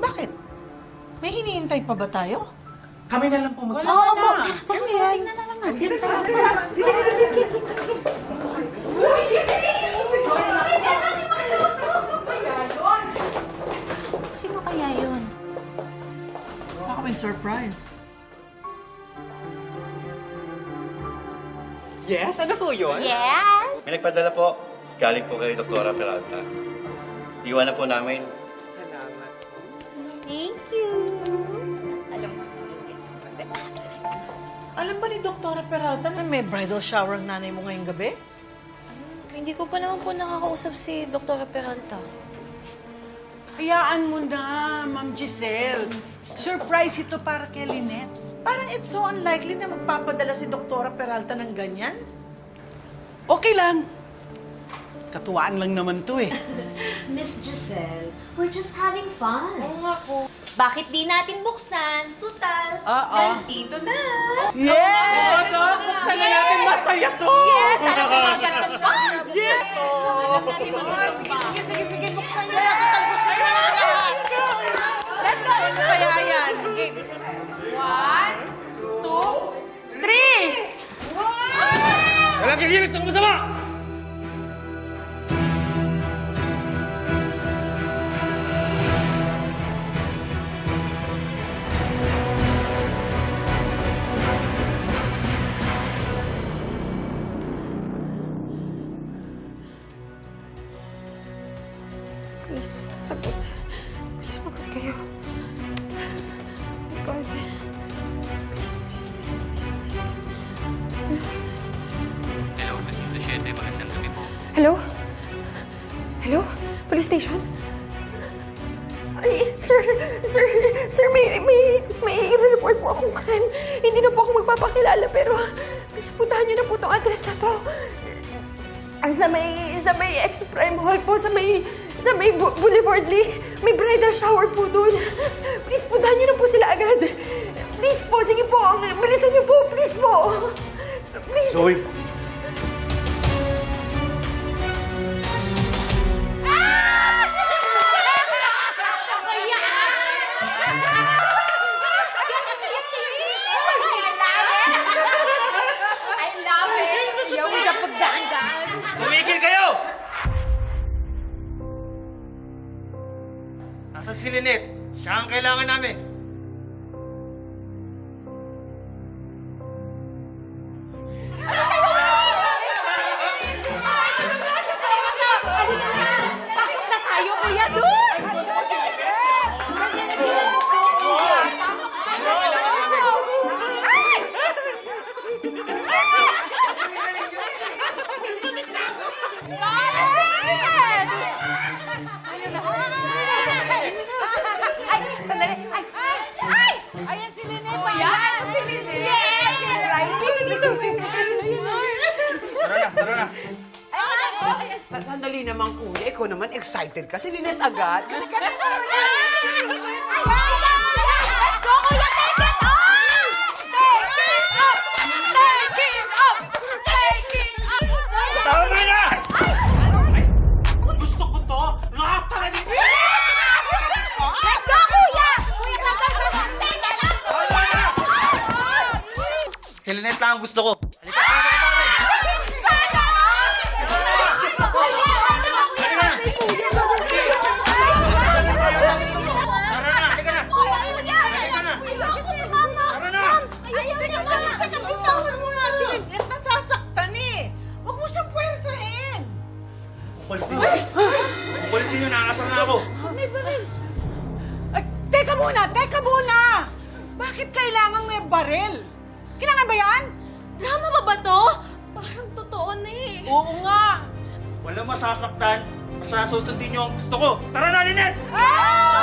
Bakit? May hinihintay pa ba tayo? Kami na lang po mag- Oo, opo. Tingnan na lang natin. Sino kaya yun? Baka may surprise. Yes, ano po yun? Yes! May nagpadala po. Galing po kay Doktora Peralta. Iwan na po namin. Salamat. Thank you. Alam mo, Alam ba ni Doktora Peralta na may bridal shower ang nanay mo ngayong gabi? Hindi ko pa naman po nakakausap si Dr. Peralta. Hayaan mo na, Ma'am Giselle. Surprise ito para kay Lynette. Parang it's so unlikely na magpapadala si Doktora Peralta ng ganyan. Okay lang. Katuwaan lang naman to eh. Miss Giselle, we're just having fun. Oo nga po. Bakit di natin buksan? Tutal, Oo. nandito na. Yes! Buksan na natin, masaya to! Yes! Alam mo mga ganito siya. Yes! Alam natin mga sige, sige, sige, sige. Buksan niyo na. Hello? Hello? Police station? Ay, sir, sir, sir, may, may, may i-report po akong crime. Hindi na po ako magpapakilala, pero please puntahan niyo na po itong address na to. Sa may, sa may ex-prime hall po, sa may, sa may Boulevard Lake. May bridal shower po doon. Please, puntahan niyo na po sila agad. Please po, sige po, bilisan niyo po, please po. Please. Zoe! Nasa si Lynette. Siya ang kailangan namin. Tara na, tara na. Sa sandali naman kuya, ikaw naman excited ka. Si Lynette agad. Let's go, kuya! Take it off! Take it off! Take it off! Take it off! Tama na! Gusto ko to! Lahat na rin! Let's go, kuya! Take it off! Si Lynette lang ang gusto ko. Bakit kailangan may baril? Kailangan ba yan? Drama ba ba to? Parang totoo na eh. Oo nga. Walang masasaktan. Basta susundin niyo ang gusto ko. Tara na, Lynette! Ah!